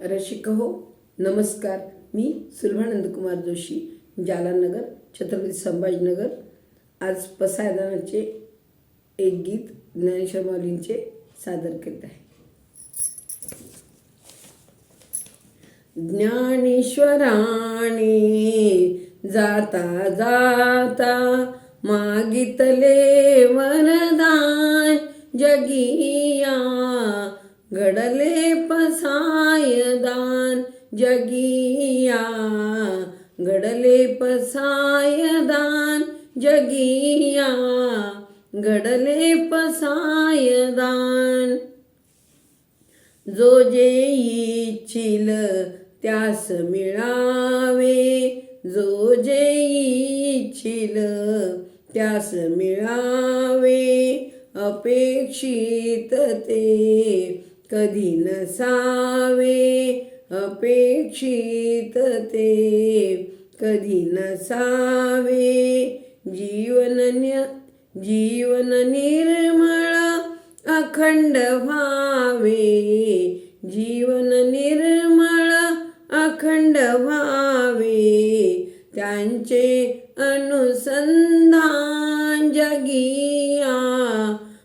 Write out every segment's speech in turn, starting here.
रसिक हो नमस्कार. मी सुलभानंद कुमार जोशी जालानगर छत्रपती संभाजीनगर. आज पसायदानाचे एक गीत ज्ञानेश्वर माऊलींचे सादर करीत आहे. ज्ञानेश्वराने जाता जाता मागितले वरदान जगिया घडले पसायदान जगिया घडले पसायदान जगिया घडले पसायदान. जो जे इच्छिल त्यास मिळावे जो जे इच्छिल त्यास मिळावे अपेक्षित ते कधी नसावे अपेक्षित ते. कधी नसावे जीवन जीवन निर्मळ अखंड व्हावे. जीवन निर्मळ अखंड व्हावे. त्यांचे अनुसंधान जगी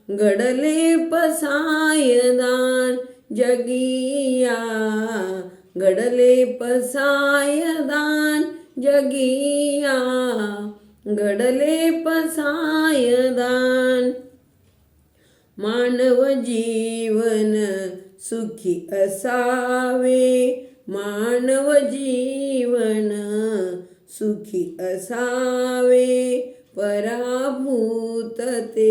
घडले पसायदान जगिया घडले पसायदान जगिया घडले पसायदान मानव जीवन सुखी असावे मानव जीवन सुखी असावे पराभूत ते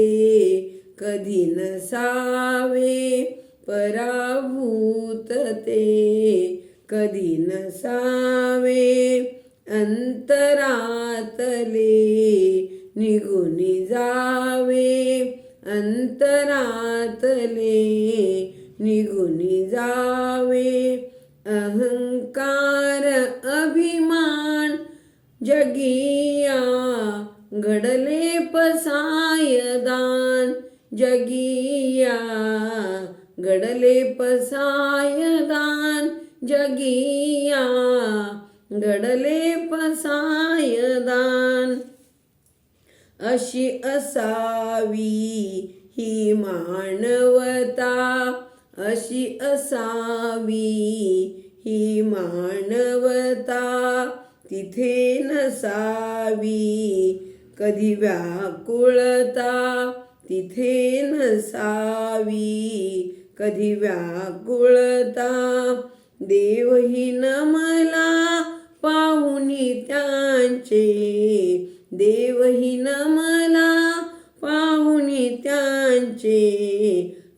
कधी नसावे पराभूत ते. कधी नसावे अंतरातले निघून जावे. अंतरातले निघून जावे. अहंकार अभिमान जगिया घडले पसायदान. जगिया घडले पसायदान जगिया घडले पसायदान. अशी असावी ही मानवता अशी असावी ही मानवता तिथे नसावी कधी व्याकुळता तिथे नसावी कधी व्याकुळता. देवही मला पाहुनी त्यांचे. देवही मला पाहुनी त्यांचे.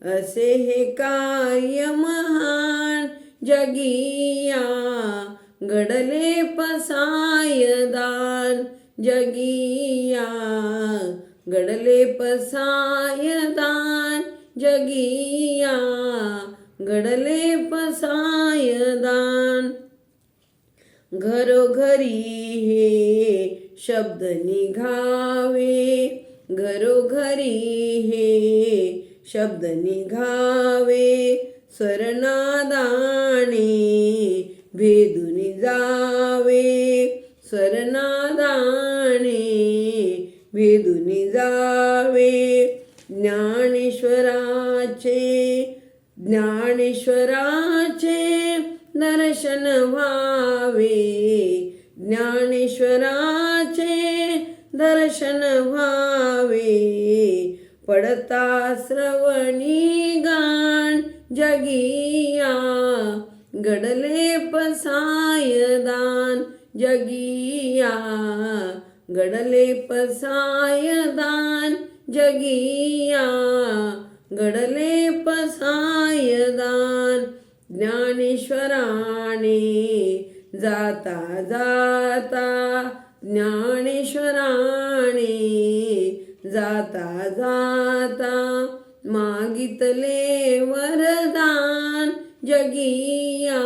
असे हे कार्य महान जगिया. घडले पसायदान जगिया. घडले पसायदान जगिया घडले पसायदान. घरोघरी हे शब्द निघावे घरोघरी हे शब्द निघावे. स्वरनादाने भेदून जावे स्वरनादाने वेदुनी जावे ज्ञानेश्वराचे ज्ञानेश्वराचे दर्शन व्हावे. ज्ञानेश्वराचे दर्शन व्हावे. पडता श्रवणी गाण जगिया घडले पसायदान जगिया. घडले पसायदान जगिया घडले पसायदान ज्ञानेश्वराने जाता जाता ज्ञानेश्वराने जाता जाता मागितले वरदान जगिया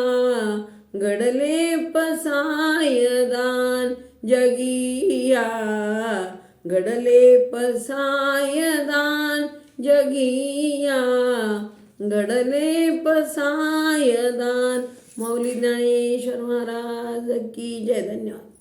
घडले पसायदान जगिया घडले पसायदान जगिया घडले पसायदान. मौली ज्ञानेश्वर महाराज की जय. धन्यवाद.